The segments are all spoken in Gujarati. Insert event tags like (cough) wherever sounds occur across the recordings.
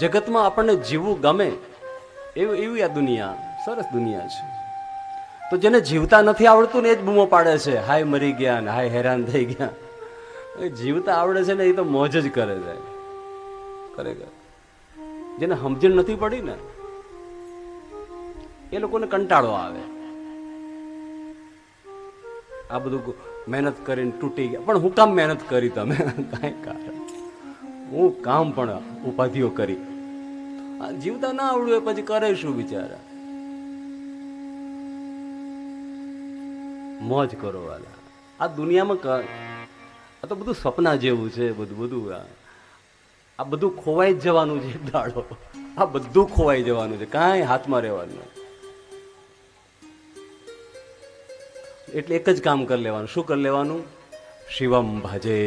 જગતમાં આપણને જીવવું ગમે એવું એવી આ દુનિયા, સરસ દુનિયા છે. તો જેને જીવતા નથી આવડતું ને એ જ બૂમો પાડે છે. હાય મરી ગયા ને હાય હેરાન થઈ ગયા. જીવતા આવડે છે ને એ તો મોજ જ કરે છે. ખરેખર જેને સમજણ નથી પડી ને, એ લોકોને કંટાળો આવે. આ બધું મહેનત કરીને તૂટી ગયા. પણ હું કામ મહેનત કરી તમે. કાંઈ કારણ. હું કામ પણ ઉપાધિઓ કરી. જીવતા ના આવડ્યું હોય પછી કરે શું બિચારા? મોજ કરો વાલા. આ દુનિયામાં આ તો બધું સપના જેવું છે બધું બધું આ. બધું ખોવાઈ જ જવાનું છે (laughs) દાડો. આ બધું ખોવાઈ જવાનું છે. કાંઈ હાથમાં રહેવાનું એટલે એક જ કામ કરી લેવાનું. શું કરી લેવાનું? શિવમ ભજે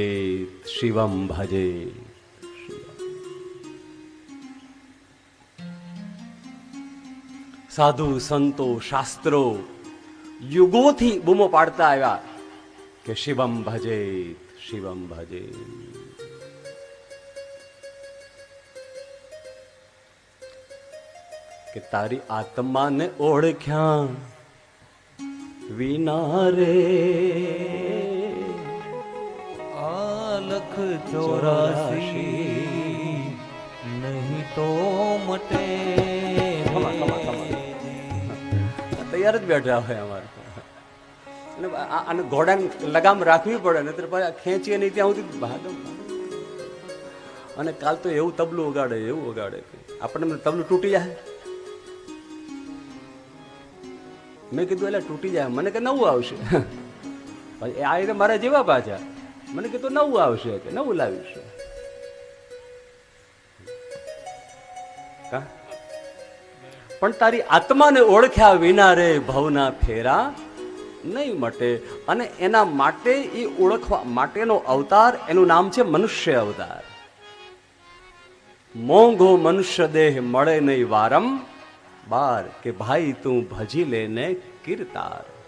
શિવમ ભજે સાધુ સંતો શાસ્ત્રો યુગોથી બૂમો પાડતા આવ્યા કે શિવમ ભજે શિવમ ભજે. કે તારી આત્માને ઓળખ્યા વિના રે. આલખ ચોરાશી નહીં તો મટે. ખમા, ખમા, ખમા. તૈયાર જ બેઠા હોય અમારે. અને આને ઘોડાને લગામ રાખવી પડે ને ત્યારે ખેંચીએ નહીં ત્યાં સુધી ભાગમ અને કાલ તો એવું તબલું વગાડે એવું વગાડે કે આપણને તબલું તૂટી જાય. મેં કીધું, એટલે તૂટી જાય. મને કે નવું આવશે. આ રીતે મારા જેવા પાછા. મને કીધું, નવું આવશે કે નવું લાવીશું. કા? પણ તારી આત્માને ઓળખ્યા વિના રે ભવના ફેરા નહીં મટે. અને એના માટે એ ઓળખવા માટેનો અવતાર, એનું નામ છે મનુષ્ય અવતાર. મોંઘો મનુષ્ય દેહ મળે નહીં વારમ બાર કે ભાઈ તું ભજી લેને કીર્તાર.